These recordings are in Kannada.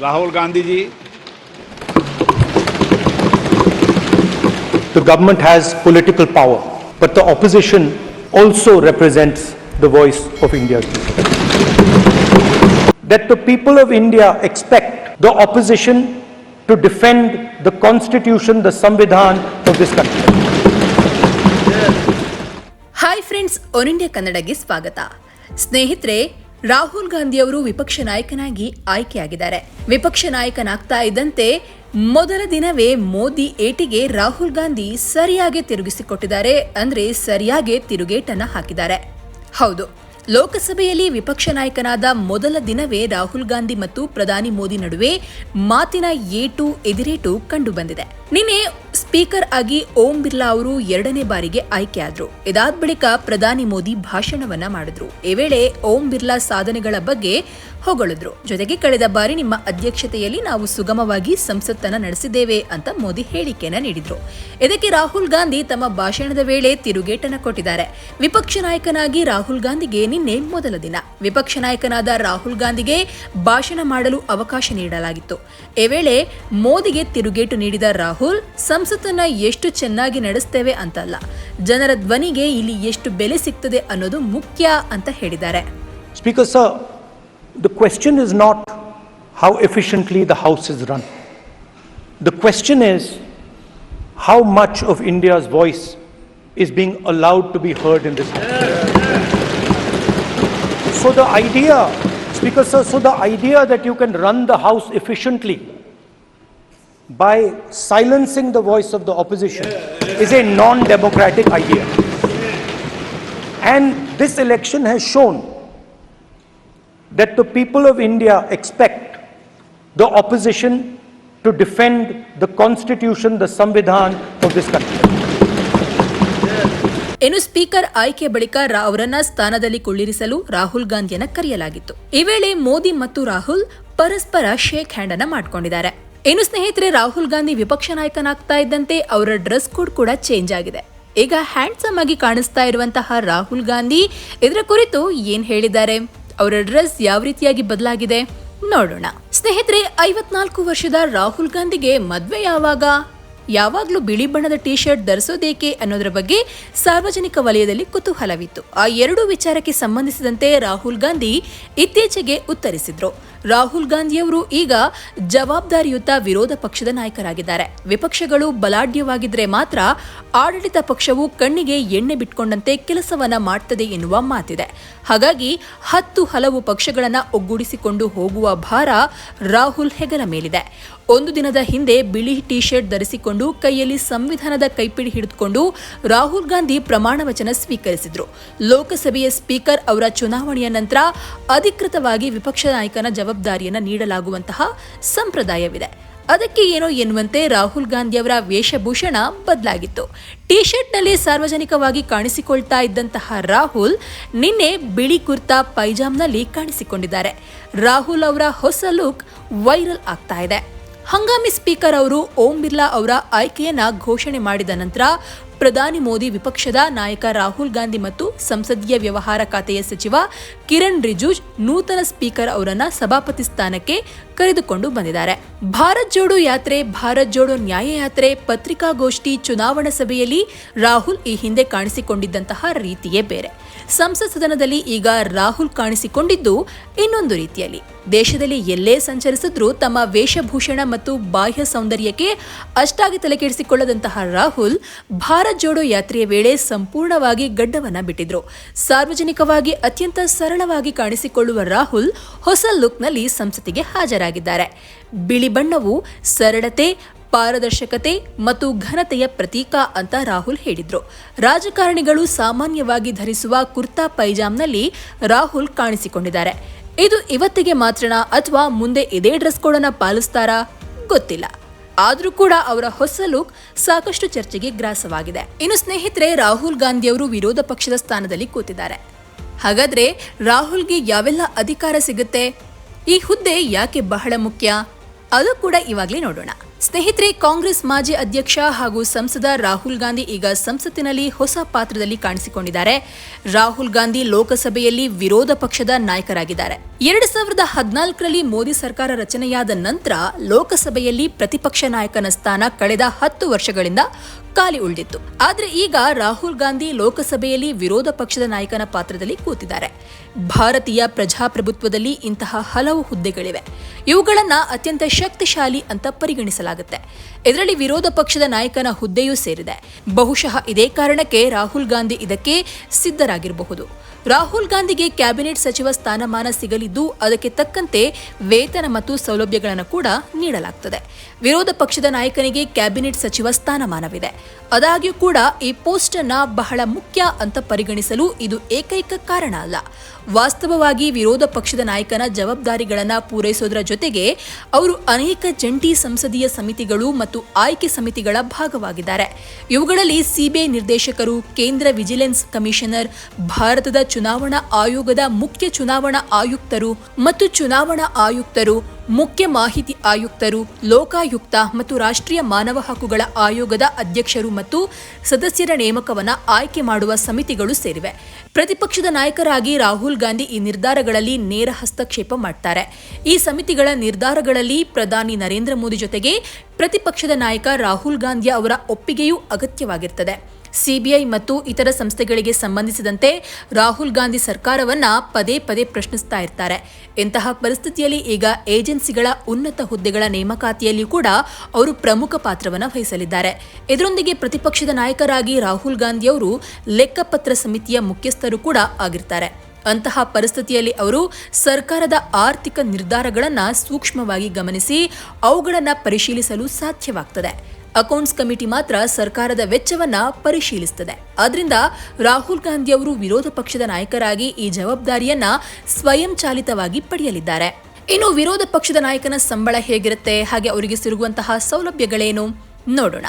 Rahul Gandhi ji. The government has political power, but the opposition also represents the voice of India's people. That the people of India expect the opposition to defend the constitution, the Samvidhan of this country. Hi friends one India ಕನ್ನಡಗೆ ಸ್ವಾಗತ ಸ್ನೇಹಿತರೆ ರಾಹುಲ್ ಗಾಂಧಿಯವರು ವಿಪಕ್ಷ ನಾಯಕನಾಗಿ ಆಯ್ಕೆಯಾಗಿದ್ದಾರೆ. ವಿಪಕ್ಷ ನಾಯಕನಾಗ್ತಾ ಇದ್ದಂತೆ ಮೊದಲ ದಿನವೇ ಮೋದಿ ಏಟಿಗೆ ರಾಹುಲ್ ಗಾಂಧಿ ಸರಿಯಾಗಿ ತಿರುಗಿಸಿಕೊಟ್ಟಿದ್ದಾರೆ ಅಂದ್ರೆ ಸರಿಯಾಗಿ ತಿರುಗೇಟನ್ನ ಹಾಕಿದ್ದಾರೆ. ಹೌದು, ಲೋಕಸಭೆಯಲ್ಲಿ ವಿಪಕ್ಷ ನಾಯಕನಾದ ಮೊದಲ ದಿನವೇ ರಾಹುಲ್ ಗಾಂಧಿ ಮತ್ತು ಪ್ರಧಾನಿ ಮೋದಿ ನಡುವೆ ಮಾತಿನ ಏಟು ಎದಿರೇಟು ಕಂಡು ಬಂದಿದೆ ನಿನ್ನೆ ಸ್ಪೀಕರ್ ಆಗಿ ಓಂ ಬಿರ್ಲಾ ಅವರು ಎರಡನೇ ಬಾರಿಗೆ ಆಯ್ಕೆಯಾದ್ರು ಇದಾದ ಬಳಿಕ ಪ್ರಧಾನಿ ಮೋದಿ ಭಾಷಣವನ್ನ ಮಾಡಿದ್ರು. ಈ ವೇಳೆ ಓಂ ಬಿರ್ಲಾ ಸಾಧನೆಗಳ ಬಗ್ಗೆ ಹೊಗಳಿದ್ರು. ಜೊತೆಗೆ ಕಳೆದ ಬಾರಿ ನಿಮ್ಮ ಅಧ್ಯಕ್ಷತೆಯಲ್ಲಿ ನಾವು ಸುಗಮವಾಗಿ ಸಂಸತ್ತನ್ನ ನಡೆಸಿದ್ದೇವೆ ಅಂತ ಮೋದಿ ಹೇಳಿಕೆಯನ್ನ ನೀಡಿದ್ರು. ಇದಕ್ಕೆ ರಾಹುಲ್ ಗಾಂಧಿ ತಮ್ಮ ಭಾಷಣದ ವೇಳೆ ತಿರುಗೇಟನ್ನ ಕೊಟ್ಟಿದ್ದಾರೆ. ವಿಪಕ್ಷ ನಾಯಕನಾಗಿ ರಾಹುಲ್ ಗಾಂಧಿಗೆ ನಿನ್ನೆ ಮೊದಲ ದಿನ. ವಿಪಕ್ಷ ನಾಯಕನಾದ ರಾಹುಲ್ ಗಾಂಧಿಗೆ ಭಾಷಣ ಮಾಡಲು ಅವಕಾಶ ನೀಡಲಾಗಿತ್ತು. ಈ ವೇಳೆ ಮೋದಿಗೆ ತಿರುಗೇಟು ನೀಡಿದ ರಾಹುಲ್ ರಾಹುಲ್, ಸಂಸತ್ತನ್ನ ಎಷ್ಟು ಚೆನ್ನಾಗಿ ನಡೆಸ್ತೇವೆ ಅಂತಲ್ಲ. ಜನರ ಧ್ವನಿಗೆ ಇಲ್ಲಿ ಎಷ್ಟು ಬೆಲೆ ಸಿಗ್ತದೆ ಅನ್ನೋದು ಮುಖ್ಯ ಅಂತ ಹೇಳಿದ್ದಾರೆ. Speaker sir the question is not how efficiently the house is run the question is how much of India's voice is being allowed to be heard in this so the idea speaker sir so the idea that you can run the house efficiently by silencing the voice of the opposition is a non-democratic idea. And this election has shown that the people of India expect the opposition to defend the constitution, the Samvidhan of this country. ಇನ್ನು ಸ್ಪೀಕರ್ ಆಯ್ಕೆ ಬಳಿಕ ಅವರನ್ನ ಸ್ಥಾನದಲ್ಲಿ ಕುಳ್ಳಿರಿಸಲು ರಾಹುಲ್ ಗಾಂಧಿಯನ್ನ ಕರೆಯಲಾಗಿತ್ತು ಈ ವೇಳೆ ಮೋದಿ ಮತ್ತು ರಾಹುಲ್ ಪರಸ್ಪರ ಶೇಕ್ ಹ್ಯಾಂಡ್ ಅನ್ನ ಮಾಡ್ಕೊಂಡಿದ್ದಾರೆ ಇನ್ನು ಸ್ನೇಹಿತರೆ, ರಾಹುಲ್ ಗಾಂಧಿ ವಿಪಕ್ಷ ನಾಯಕನಾಗ್ತಾ ಇದ್ದಂತೆ ಅವರ ಡ್ರೆಸ್ ಕೋಡ್ ಕೂಡ ಚೇಂಜ್ ಆಗಿದೆ. ಈಗ ಹ್ಯಾಂಡ್ಸಮ್ ಆಗಿ ಕಾಣಿಸ್ತಾ ಇರುವಂತಹ ರಾಹುಲ್ ಗಾಂಧಿ ಇದರ ಕುರಿತು ಏನ್ ಹೇಳಿದ್ದಾರೆ? ಅವರ ಡ್ರೆಸ್ ಯಾವ ರೀತಿಯಾಗಿ ಬದಲಾಗಿದೆ? ನೋಡೋಣ. ಸ್ನೇಹಿತರೆ, ಐವತ್ನಾಲ್ಕು ವರ್ಷದ ರಾಹುಲ್ ಗಾಂಧಿಗೆ ಮದ್ವೆ ಯಾವಾಗ? ಯಾವಾಗಲೂ ಬಿಳಿ ಬಣ್ಣದ ಟಿ ಶರ್ಟ್ ಧರಿಸೋದೇಕೆ ಅನ್ನೋದರ ಬಗ್ಗೆ ಸಾರ್ವಜನಿಕ ವಲಯದಲ್ಲಿ ಕುತೂಹಲವಿತ್ತು. ಆ ಎರಡೂ ವಿಚಾರಕ್ಕೆ ಸಂಬಂಧಿಸಿದಂತೆ ರಾಹುಲ್ ಗಾಂಧಿ ಇತ್ತೀಚೆಗೆ ಉತ್ತರಿಸಿದ್ರು. ರಾಹುಲ್ ಗಾಂಧಿಯವರು ಈಗ ಜವಾಬ್ದಾರಿಯುತ ವಿರೋಧ ಪಕ್ಷದ ನಾಯಕರಾಗಿದ್ದಾರೆ. ವಿಪಕ್ಷಗಳು ಬಲಾಢ್ಯವಾಗಿದ್ರೆ ಮಾತ್ರ ಆಡಳಿತ ಪಕ್ಷವು ಕಣ್ಣಿಗೆ ಎಣ್ಣೆ ಬಿಟ್ಕೊಂಡಂತೆ ಕೆಲಸವನ್ನ ಮಾಡ್ತದೆ ಎನ್ನುವ ಮಾತಿದೆ. ಹಾಗಾಗಿ ಹತ್ತು ಹಲವು ಪಕ್ಷಗಳನ್ನ ಒಗ್ಗೂಡಿಸಿಕೊಂಡು ಹೋಗುವ ಭಾರ ರಾಹುಲ್ ಹೆಗಲ ಮೇಲಿದೆ. ಒಂದು ದಿನದ ಹಿಂದೆ ಬಿಳಿ ಟಿ ಶರ್ಟ್ ಧರಿಸಿಕೊಂಡು ಕೈಯಲ್ಲಿ ಸಂವಿಧಾನದ ಕೈಪಿಡಿ ಹಿಡಿದುಕೊಂಡು ರಾಹುಲ್ ಗಾಂಧಿ ಪ್ರಮಾಣ ವಚನ ಸ್ವೀಕರಿಸಿದ್ರು. ಲೋಕಸಭೆಯ ಸ್ಪೀಕರ್ ಅವರ ಚುನಾವಣೆಯ ನಂತರ ಅಧಿಕೃತವಾಗಿ ವಿಪಕ್ಷ ನಾಯಕನ ಜವಾಬ್ದಾರಿಯನ್ನ ನೀಡಲಾಗುವಂತಹ ಸಂಪ್ರದಾಯವಿದೆ. ಅದಕ್ಕೆ ಏನೋ ಎನ್ನುವಂತೆ ರಾಹುಲ್ ಗಾಂಧಿ ಅವರ ವೇಷಭೂಷಣ ಬದಲಾಗಿತ್ತು. ಟಿ ಶರ್ಟ್ನಲ್ಲಿ ಸಾರ್ವಜನಿಕವಾಗಿ ಕಾಣಿಸಿಕೊಳ್ತಾ ಇದ್ದಂತಹ ರಾಹುಲ್ ನಿನ್ನೆ ಬಿಳಿ ಕುರ್ತಾ ಪೈಜಾಮ್ನಲ್ಲಿ ಕಾಣಿಸಿಕೊಂಡಿದ್ದಾರೆ. ರಾಹುಲ್ ಅವರ ಹೊಸ ಲುಕ್ ವೈರಲ್ ಆಗ್ತಾ ಇದೆ. ಹಂಗಾಮಿ ಸ್ಪೀಕರ್ ಅವರು ಓಂ ಬಿರ್ಲಾ ಅವರ ಆಯ್ಕೆಯನ್ನ ಘೋಷಣೆ ಮಾಡಿದ ನಂತರ ಪ್ರಧಾನಿ ಮೋದಿ ವಿಪಕ್ಷದ ನಾಯಕ ರಾಹುಲ್ ಗಾಂಧಿ ಮತ್ತು ಸಂಸದೀಯ ವ್ಯವಹಾರ ಖಾತೆಯ ಸಚಿವ ಕಿರಣ್ ರಿಜುಜ್ ನೂತನ ಸ್ಪೀಕರ್ ಅವರನ್ನು ಸಭಾಪತಿ ಸ್ಥಾನಕ್ಕೆ ಕರೆದುಕೊಂಡು ಬಂದಿದ್ದಾರೆ. ಭಾರತ್ ಜೋಡೋ ಯಾತ್ರೆ, ಭಾರತ್ ಜೋಡೋ ನ್ಯಾಯ ಯಾತ್ರೆ ಪತ್ರಿಕಾಗೋಷ್ಠಿ, ಚುನಾವಣಾ ಸಭೆಯಲ್ಲಿ ರಾಹುಲ್ ಈ ಹಿಂದೆ ಕಾಣಿಸಿಕೊಂಡಿದ್ದಂತಹ ರೀತಿಯೇ ಬೇರೆ. ಸಂಸತ್ ಸದನದಲ್ಲಿ ಈಗ ರಾಹುಲ್ ಕಾಣಿಸಿಕೊಂಡಿದ್ದು ಇನ್ನೊಂದು ರೀತಿಯಲ್ಲಿ, ದೇಶದಲ್ಲಿ ಎಲ್ಲೇ ಸಂಚರಿಸಿದ್ರೂ ತಮ್ಮ ವೇಷಭೂಷಣ ಮತ್ತು ಬಾಹ್ಯ ಸೌಂದರ್ಯಕ್ಕೆ ಅಷ್ಟಾಗಿ ತಲೆಕೆಡಿಸಿಕೊಳ್ಳದಂತಹ ರಾಹುಲ್, ಭಾರತ್ ಜೋಡೋ ಯಾತ್ರೆಯ ವೇಳೆ ಸಂಪೂರ್ಣವಾಗಿ ಗಡ್ಡವನ್ನ ಬಿಟ್ಟಿದ್ರು. ಸಾರ್ವಜನಿಕವಾಗಿ ಅತ್ಯಂತ ಸರಳವಾಗಿ ಕಾಣಿಸಿಕೊಳ್ಳುವ ರಾಹುಲ್ ಹೊಸ ಲುಕ್ನಲ್ಲಿ ಸಂಸತ್ತಿಗೆ ಹಾಜರಾಗಿದ್ದಾರೆ. ಬಿಳಿ ಬಣ್ಣವು, ಸರಳತೆ, ಪಾರದರ್ಶಕತೆ ಮತ್ತು ಘನತೆಯ ಪ್ರತೀಕ ಅಂತ ರಾಹುಲ್ ಹೇಳಿದ್ರು. ರಾಜಕಾರಣಿಗಳು ಸಾಮಾನ್ಯವಾಗಿ ಧರಿಸುವ ಕುರ್ತಾ ಪೈಜಾಮ್ನಲ್ಲಿ ರಾಹುಲ್ ಕಾಣಿಸಿಕೊಂಡಿದ್ದಾರೆ. ಇದು ಇವತ್ತಿಗೆ ಮಾತ್ರನಾ ಅಥವಾ ಮುಂದೆ ಇದೇ ಡ್ರೆಸ್ ಕೋಡನ್ನ ಪಾಲಿಸ್ತಾರಾ? ಗೊತ್ತಿಲ್ಲ. ಆದರೂ ಕೂಡ ಅವರ ಹೊಸ ಲುಕ್ ಸಾಕಷ್ಟು ಚರ್ಚೆಗೆ ಗ್ರಾಸವಾಗಿದೆ. ಇನ್ನು ಸ್ನೇಹಿತರೆ, ರಾಹುಲ್ ಗಾಂಧಿಯವರು ವಿರೋಧ ಪಕ್ಷದ ಸ್ಥಾನದಲ್ಲಿ ಕೂತಿದ್ದಾರೆ. ಹಾಗಾದ್ರೆ ರಾಹುಲ್ಗೆ ಯಾವೆಲ್ಲ ಅಧಿಕಾರ ಸಿಗುತ್ತೆ? ಈ ಹುದ್ದೆ ಯಾಕೆ ಬಹಳ ಮುಖ್ಯ? ಅದು ಕೂಡ ಇವಾಗಲೇ ನೋಡೋಣ. ಸ್ನೇಹಿತರೆ, ಕಾಂಗ್ರೆಸ್ ಮಾಜಿ ಅಧ್ಯಕ್ಷ ಹಾಗೂ ಸಂಸದ ರಾಹುಲ್ ಗಾಂಧಿ ಈಗ ಸಂಸತ್ತಿನಲ್ಲಿ ಹೊಸ ಪಾತ್ರದಲ್ಲಿ ಕಾಣಿಸಿಕೊಂಡಿದ್ದಾರೆ. ರಾಹುಲ್ ಗಾಂಧಿ ಲೋಕಸಭೆಯಲ್ಲಿ ವಿರೋಧ ಪಕ್ಷದ ನಾಯಕರಾಗಿದ್ದಾರೆ. ಎರಡು ಸಾವಿರದ ಹದಿನಾಲ್ಕರಲ್ಲಿ ಮೋದಿ ಸರ್ಕಾರ ರಚನೆಯಾದ ನಂತರ ಲೋಕಸಭೆಯಲ್ಲಿ ಪ್ರತಿಪಕ್ಷ ನಾಯಕನ ಸ್ಥಾನ ಕಳೆದ ಹತ್ತು ವರ್ಷಗಳಿಂದ ಖಾಲಿ ಉಳಿದಿತ್ತು. ಆದರೆ ಈಗ ರಾಹುಲ್ ಗಾಂಧಿ ಲೋಕಸಭೆಯಲ್ಲಿ ವಿರೋಧ ಪಕ್ಷದ ನಾಯಕನ ಪಾತ್ರದಲ್ಲಿ ಕೂತಿದ್ದಾರೆ. ಭಾರತೀಯ ಪ್ರಜಾಪ್ರಭುತ್ವದಲ್ಲಿ ಇಂತಹ ಹಲವು ಹುದ್ದೆಗಳಿವೆ. ಇವುಗಳನ್ನು ಅತ್ಯಂತ ಶಕ್ತಿಶಾಲಿ ಅಂತ ಪರಿಗಣಿಸಲಾಗುತ್ತೆ ಇದರಲ್ಲಿ ವಿರೋಧ ಪಕ್ಷದ ನಾಯಕನ ಹುದ್ದೆಯೂ ಸೇರಿದೆ. ಬಹುಶಃ ಇದೇ ಕಾರಣಕ್ಕೆ ರಾಹುಲ್ ಗಾಂಧಿ ಇದಕ್ಕೆ ಸಿದ್ಧರಾಗಿರಬಹುದು. ರಾಹುಲ್ ಗಾಂಧಿಗೆ ಕ್ಯಾಬಿನೆಟ್ ಸಚಿವ ಸ್ಥಾನಮಾನ ಸಿಗಲಿದ್ದು, ಅದಕ್ಕೆ ತಕ್ಕಂತೆ ವೇತನ ಮತ್ತು ಸೌಲಭ್ಯಗಳನ್ನು ಕೂಡ ನೀಡಲಾಗ್ತದೆ. ವಿರೋಧ ಪಕ್ಷದ ನಾಯಕನಿಗೆ ಕ್ಯಾಬಿನೆಟ್ ಸಚಿವ ಸ್ಥಾನಮಾನವಿದೆ. ಅದಾಗ್ಯೂ ಕೂಡ ಈ ಪೋಸ್ಟ್ ಅನ್ನ ಬಹಳ ಮುಖ್ಯ ಅಂತ ಪರಿಗಣಿಸಲು ಇದು ಏಕೈಕ ಕಾರಣ ಅಲ್ಲ. ವಾಸ್ತವವಾಗಿ ವಿರೋಧ ಪಕ್ಷದ ನಾಯಕನ ಜವಾಬ್ದಾರಿಗಳನ್ನ ಪೂರೈಸೋದರ ಜೊತೆಗೆ ಅವರು ಅನೇಕ ಜಂಟಿ ಸಂಸದೀಯ ಸಮಿತಿಗಳು ಮತ್ತು ಆಯ್ಕೆ ಸಮಿತಿಗಳ ಭಾಗವಾಗಿದ್ದಾರೆ. ಇವುಗಳಲ್ಲಿ ಸಿಬಿಐ ನಿರ್ದೇಶಕರು, ಕೇಂದ್ರ ವಿಜಿಲೆನ್ಸ್ ಕಮಿಷನರ್, ಭಾರತದ ಚುನಾವಣಾ ಆಯೋಗದ ಮುಖ್ಯ ಚುನಾವಣಾ ಆಯುಕ್ತರು ಮತ್ತು ಚುನಾವಣಾ ಆಯುಕ್ತರು ಮುಖ್ಯ ಮಾಹಿತಿ ಆಯುಕ್ತರು, ಲೋಕಾಯುಕ್ತ ಮತ್ತು ರಾಷ್ಟ್ರೀಯ ಮಾನವ ಹಕ್ಕುಗಳ ಆಯೋಗದ ಅಧ್ಯಕ್ಷರು ಮತ್ತು ಸದಸ್ಯರ ನೇಮಕವನ್ನು ಆಯ್ಕೆ ಮಾಡುವ ಸಮಿತಿಗಳು ಸೇರಿವೆ. ಪ್ರತಿಪಕ್ಷದ ನಾಯಕರಾಗಿ ರಾಹುಲ್ ಗಾಂಧಿ ಈ ನಿರ್ಧಾರಗಳಲ್ಲಿ ನೇರ ಹಸ್ತಕ್ಷೇಪ ಮಾಡ್ತಾರೆ. ಈ ಸಮಿತಿಗಳ ನಿರ್ಧಾರಗಳಲ್ಲಿ ಪ್ರಧಾನಿ ನರೇಂದ್ರ ಮೋದಿ ಜೊತೆಗೆ ಪ್ರತಿಪಕ್ಷದ ನಾಯಕ ರಾಹುಲ್ ಗಾಂಧಿ ಅವರ ಒಪ್ಪಿಗೆಯೂ ಅಗತ್ಯವಾಗಿರ್ತದೆ. ಸಿಬಿಐ ಮತ್ತು ಇತರ ಸಂಸ್ಥೆಗಳಿಗೆ ಸಂಬಂಧಿಸಿದಂತೆ ರಾಹುಲ್ ಗಾಂಧಿ ಸರ್ಕಾರವನ್ನ ಪದೇ ಪದೇ ಪ್ರಶ್ನಿಸ್ತಾ ಇರ್ತಾರೆ. ಇಂತಹ ಪರಿಸ್ಥಿತಿಯಲ್ಲಿ ಈಗ ಏಜೆನ್ಸಿಗಳ ಉನ್ನತ ಹುದ್ದೆಗಳ ನೇಮಕಾತಿಯಲ್ಲಿ ಕೂಡ ಅವರು ಪ್ರಮುಖ ಪಾತ್ರವನ್ನು ವಹಿಸಲಿದ್ದಾರೆ. ಇದರೊಂದಿಗೆ ಪ್ರತಿಪಕ್ಷದ ನಾಯಕರಾಗಿ ರಾಹುಲ್ ಗಾಂಧಿ ಅವರು ಲೆಕ್ಕಪತ್ರ ಸಮಿತಿಯ ಮುಖ್ಯಸ್ಥರು ಕೂಡ ಆಗಿರ್ತಾರೆ. ಅಂತಹ ಪರಿಸ್ಥಿತಿಯಲ್ಲಿ ಅವರು ಸರ್ಕಾರದ ಆರ್ಥಿಕ ನಿರ್ಧಾರಗಳನ್ನು ಸೂಕ್ಷ್ಮವಾಗಿ ಗಮನಿಸಿ ಅವುಗಳನ್ನು ಪರಿಶೀಲಿಸಲು ಸಾಧ್ಯವಾಗ್ತದೆ. ಅಕೌಂಟ್ಸ್ ಕಮಿಟಿ ಮಾತ್ರ ಸರ್ಕಾರದ ವೆಚ್ಚವನ್ನ ಪರಿಶೀಲಿಸುತ್ತದೆ. ಆದ್ರಿಂದ ರಾಹುಲ್ ಗಾಂಧಿ ಅವರು ವಿರೋಧ ಪಕ್ಷದ ನಾಯಕರಾಗಿ ಈ ಜವಾಬ್ದಾರಿಯನ್ನ ಸ್ವಯಂಚಾಲಿತವಾಗಿ ಪಡೆಯಲಿದ್ದಾರೆ. ಇನ್ನು ವಿರೋಧ ಪಕ್ಷದ ನಾಯಕನ ಸಂಬಳ ಹೇಗಿರುತ್ತೆ? ಹಾಗೆ ಅವರಿಗೆ ಸಿಗುವಂತಹ ಸೌಲಭ್ಯಗಳೇನು? ನೋಡೋಣ.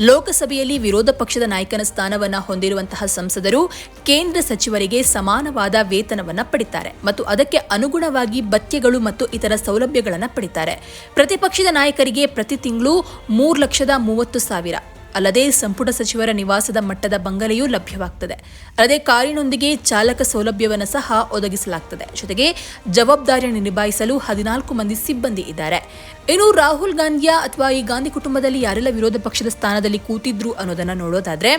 ಲೋಕಸಭೆಯಲ್ಲಿ ವಿರೋಧ ಪಕ್ಷದ ನಾಯಕನ ಸ್ಥಾನವನ್ನ ಹೊಂದಿರುವಂತಹ ಸಂಸದರು ಕೇಂದ್ರ ಸಚಿವರಿಗೆ ಸಮಾನವಾದ ವೇತನವನ್ನು ಪಡಿತಾರೆ ಮತ್ತು ಅದಕ್ಕೆ ಅನುಗುಣವಾಗಿ ಭತ್ಯೆಗಳು ಮತ್ತು ಇತರ ಸೌಲಭ್ಯಗಳನ್ನು ಪಡಿತಾರೆ. ಪ್ರತಿಪಕ್ಷದ ನಾಯಕರಿಗೆ ಪ್ರತಿ ತಿಂಗಳು ಮೂರು ಲಕ್ಷದ ಮೂವತ್ತು ಸಾವಿರ. ಅಲ್ಲದೆ ಸಂಪುಟ ಸಚಿವರ ನಿವಾಸದ ಮಟ್ಟದ ಬಂಗಲೆಯೂ ಲಭ್ಯವಾಗ್ತದೆ. ಅಲ್ಲದೆ ಕಾರಿನೊಂದಿಗೆ ಚಾಲಕ ಸೌಲಭ್ಯವನ್ನು ಸಹ ಒದಗಿಸಲಾಗ್ತದೆ. ಜೊತೆಗೆ ಜವಾಬ್ದಾರಿಯನ್ನು ನಿಭಾಯಿಸಲು ಹದಿನಾಲ್ಕು ಮಂದಿ ಸಿಬ್ಬಂದಿ ಇದ್ದಾರೆ. ಇನ್ನು ರಾಹುಲ್ ಗಾಂಧಿಯ ಅಥವಾ ಈ ಗಾಂಧಿ ಕುಟುಂಬದಲ್ಲಿ ಯಾರೆಲ್ಲ ವಿರೋಧ ಪಕ್ಷದ ಸ್ಥಾನದಲ್ಲಿ ಕೂತಿದ್ರು ಅನ್ನೋದನ್ನ ನೋಡೋದಾದ್ರೆ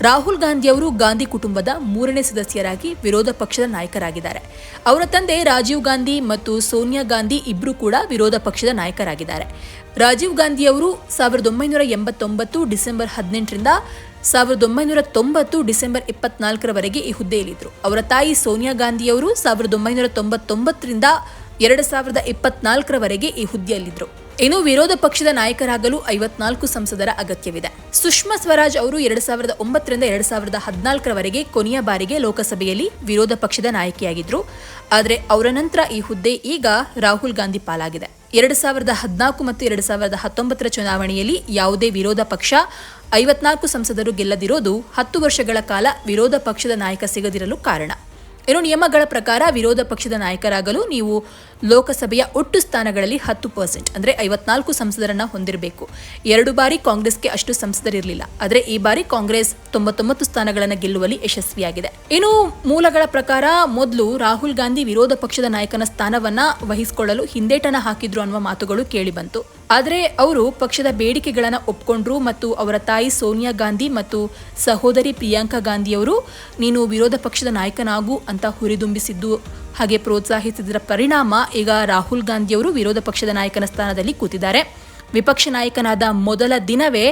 ರಾಹುಲ್ ಗಾಂಧಿ ಅವರು ಗಾಂಧಿ ಕುಟುಂಬದ ಮೂರನೇ ಸದಸ್ಯರಾಗಿ ವಿರೋಧ ಪಕ್ಷದ ನಾಯಕರಾಗಿದ್ದಾರೆ. ಅವರ ತಂದೆ ರಾಜೀವ್ ಗಾಂಧಿ ಮತ್ತು ಸೋನಿಯಾ ಗಾಂಧಿ ಇಬ್ಬರು ಕೂಡ ವಿರೋಧ ಪಕ್ಷದ ನಾಯಕರಾಗಿದ್ದಾರೆ. ರಾಜೀವ್ ಗಾಂಧಿ ಅವರು ಸಾವಿರದ ಒಂಬೈನೂರ ಎಂಬತ್ತೊಂಬತ್ತು ಡಿಸೆಂಬರ್ ಹದಿನೆಂಟರಿಂದ ಸಾವಿರದ ಒಂಬೈನೂರ ತೊಂಬತ್ತು ಡಿಸೆಂಬರ್ ಇಪ್ಪತ್ನಾಲ್ಕರವರೆಗೆ ಈ ಹುದ್ದೆಯಲ್ಲಿದ್ದರು. ಅವರ ತಾಯಿ ಸೋನಿಯಾ ಗಾಂಧಿಯವರು ಸಾವಿರದ ಒಂಬೈನೂರ ತೊಂಬತ್ತೊಂಬತ್ತರಿಂದ ಎರಡು ಸಾವಿರದ ಇಪ್ಪತ್ನಾಲ್ಕರವರೆಗೆ ಈ ಹುದ್ದೆಯಲ್ಲಿದ್ದರು. ಇನ್ನು ವಿರೋಧ ಪಕ್ಷದ ನಾಯಕರಾಗಲು ಐವತ್ನಾಲ್ಕು ಸಂಸದರ ಅಗತ್ಯವಿದೆ. ಸುಷ್ಮಾ ಸ್ವರಾಜ್ ಅವರು ಎರಡು ಸಾವಿರದ ಒಂಬತ್ತರಿಂದ ಎರಡು ಸಾವಿರದ ಹದಿನಾಲ್ಕರವರೆಗೆ ಕೊನೆಯ ಬಾರಿಗೆ ಲೋಕಸಭೆಯಲ್ಲಿ ವಿರೋಧ ಪಕ್ಷದ ನಾಯಕಿಯಾಗಿದ್ದರು. ಆದರೆ ಅವರ ನಂತರ ಈ ಹುದ್ದೆ ಈಗ ರಾಹುಲ್ ಗಾಂಧಿ ಪಾಲಾಗಿದೆ. ಎರಡು ಸಾವಿರದ ಹದಿನಾಲ್ಕು ಮತ್ತು ಎರಡು ಸಾವಿರದ ಹತ್ತೊಂಬತ್ತರ ಚುನಾವಣೆಯಲ್ಲಿ ಯಾವುದೇ ವಿರೋಧ ಪಕ್ಷ ಐವತ್ನಾಲ್ಕು ಸಂಸದರು ಗೆಲ್ಲದಿರೋದು ಹತ್ತು ವರ್ಷಗಳ ಕಾಲ ವಿರೋಧ ಪಕ್ಷದ ನಾಯಕ ಸಿಗದಿರಲು ಕಾರಣ. ಇನ್ನು ನಿಯಮಗಳ ಪ್ರಕಾರ ವಿರೋಧ ಪಕ್ಷದ ನಾಯಕರಾಗಲು ನೀವು ಲೋಕಸಭೆಯ ಒಟ್ಟು ಸ್ಥಾನಗಳಲ್ಲಿ ಹತ್ತು ಪರ್ಸೆಂಟ್, ಅಂದರೆ ಐವತ್ನಾಲ್ಕು ಸಂಸದರನ್ನ ಹೊಂದಿರಬೇಕು. ಎರಡು ಬಾರಿ ಕಾಂಗ್ರೆಸ್ಗೆ ಅಷ್ಟು ಸಂಸದರಿರಲಿಲ್ಲ, ಆದರೆ ಈ ಬಾರಿ ಕಾಂಗ್ರೆಸ್ ತೊಂಬತ್ತೊಂಬತ್ತು ಸ್ಥಾನಗಳನ್ನು ಗೆಲ್ಲುವಲ್ಲಿ ಯಶಸ್ವಿಯಾಗಿದೆ. ಇನ್ನು ಮೂಲಗಳ ಪ್ರಕಾರ ಮೊದಲು ರಾಹುಲ್ ಗಾಂಧಿ ವಿರೋಧ ಪಕ್ಷದ ನಾಯಕನ ಸ್ಥಾನವನ್ನ ವಹಿಸಿಕೊಳ್ಳಲು ಹಿಂದೇಟನ ಹಾಕಿದ್ರು ಅನ್ನುವ ಮಾತುಗಳು ಕೇಳಿಬಂತು ಆದರೆ ಅವರು ಪಕ್ಷದ ಬೇಡಿಕೆಗಳನ್ನು ಒಪ್ಕೊಂಡ್ರು ಮತ್ತು ಅವರ ತಾಯಿ ಸೋನಿಯಾ ಗಾಂಧಿ ಮತ್ತು ಸಹೋದರಿ ಪ್ರಿಯಾಂಕಾ ಗಾಂಧಿಯವರು, ನೀನು ವಿರೋಧ ಪಕ್ಷದ ನಾಯಕನಾಗು ಅಂತ ಹುರಿದುಂಬಿಸಿದ್ದು. ಹಾಗೆ ಪ್ರೋತ್ಸಾಹಿಸಿದರ ಪರಿಣಾಮ ಈಗ ರಾಹುಲ್ ಗಾಂಧಿಯವರು ವಿರೋಧ ಪಕ್ಷದ ನಾಯಕನ ಸ್ಥಾನದಲ್ಲಿ ಕೂತಿದ್ದಾರೆ. ವಿಪಕ್ಷ ನಾಯಕನಾದ ಮೊದಲ ದಿನವೇ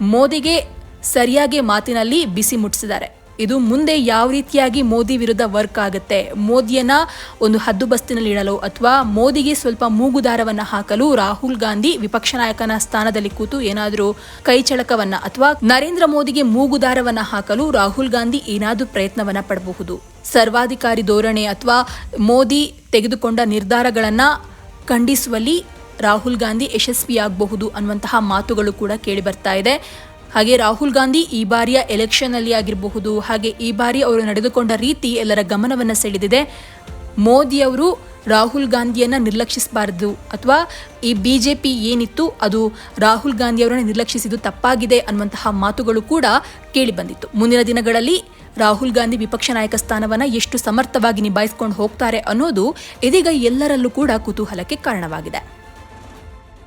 ಮೋದಿಗೆ ಸರಿಯಾಗಿ ಮಾತಿನಲ್ಲಿ ಬಿಸಿ ಮುಟ್ಟಿಸಿದ್ದಾರೆ. ಇದು ಮುಂದೆ ಯಾವ ರೀತಿಯಾಗಿ ಮೋದಿ ವಿರುದ್ಧ ವರ್ಕ್ ಆಗುತ್ತೆ? ಮೋದಿಯನ್ನ ಒಂದು ಹದ್ದುಬಸ್ತಿನಲ್ಲಿ ಇಡಲು ಅಥವಾ ಮೋದಿಗೆ ಸ್ವಲ್ಪ ಮೂಗುದಾರವನ್ನ ಹಾಕಲು ರಾಹುಲ್ ಗಾಂಧಿ ವಿಪಕ್ಷ ನಾಯಕನ ಸ್ಥಾನದಲ್ಲಿ ಕೂತು ಏನಾದರೂ ಕೈಚಳಕವನ್ನ ಅಥವಾ ನರೇಂದ್ರ ಮೋದಿಗೆ ಮೂಗುದಾರವನ್ನ ಹಾಕಲು ರಾಹುಲ್ ಗಾಂಧಿ ಏನಾದರೂ ಪ್ರಯತ್ನವನ್ನ ಪಡಬಹುದು? ಸರ್ವಾಧಿಕಾರಿ ಧೋರಣೆ ಅಥವಾ ಮೋದಿ ತೆಗೆದುಕೊಂಡ ನಿರ್ಧಾರಗಳನ್ನ ಖಂಡಿಸುವಲ್ಲಿ ರಾಹುಲ್ ಗಾಂಧಿ ಯಶಸ್ವಿಯಾಗಬಹುದು ಅನ್ನುವಂತಹ ಮಾತುಗಳು ಕೂಡ ಕೇಳಿ ಬರ್ತಾ ಇದೆ. ಹಾಗೆ ರಾಹುಲ್ ಗಾಂಧಿ ಈ ಬಾರಿಯ ಎಲೆಕ್ಷನ್ ಅಲ್ಲಿ ಆಗಿರಬಹುದು, ಹಾಗೆ ಈ ಬಾರಿ ಅವರು ನಡೆದುಕೊಂಡ ರೀತಿ ಎಲ್ಲರ ಗಮನವನ್ನು ಸೆಳೆದಿದೆ. ಮೋದಿಯವರು ರಾಹುಲ್ ಗಾಂಧಿಯನ್ನ ನಿರ್ಲಕ್ಷಿಸಬಾರದು ಅಥವಾ ಈ ಬಿಜೆಪಿ ಏನಿತ್ತು ಅದು ರಾಹುಲ್ ಗಾಂಧಿಯವರನ್ನ ನಿರ್ಲಕ್ಷಿಸಿದ್ದು ತಪ್ಪಾಗಿದೆ ಅನ್ನುವಂತಹ ಮಾತುಗಳು ಕೂಡ ಕೇಳಿ ಬಂದಿತ್ತು. ಮುಂದಿನ ದಿನಗಳಲ್ಲಿ ರಾಹುಲ್ ಗಾಂಧಿ ವಿಪಕ್ಷ ನಾಯಕ ಸ್ಥಾನವನ್ನ ಎಷ್ಟು ಸಮರ್ಥವಾಗಿ ನಿಭಾಯಿಸಿಕೊಂಡು ಹೋಗ್ತಾರೆ ಅನ್ನೋದು ಇದೀಗ ಎಲ್ಲರಲ್ಲೂ ಕೂಡ ಕುತೂಹಲಕ್ಕೆ ಕಾರಣವಾಗಿದೆ.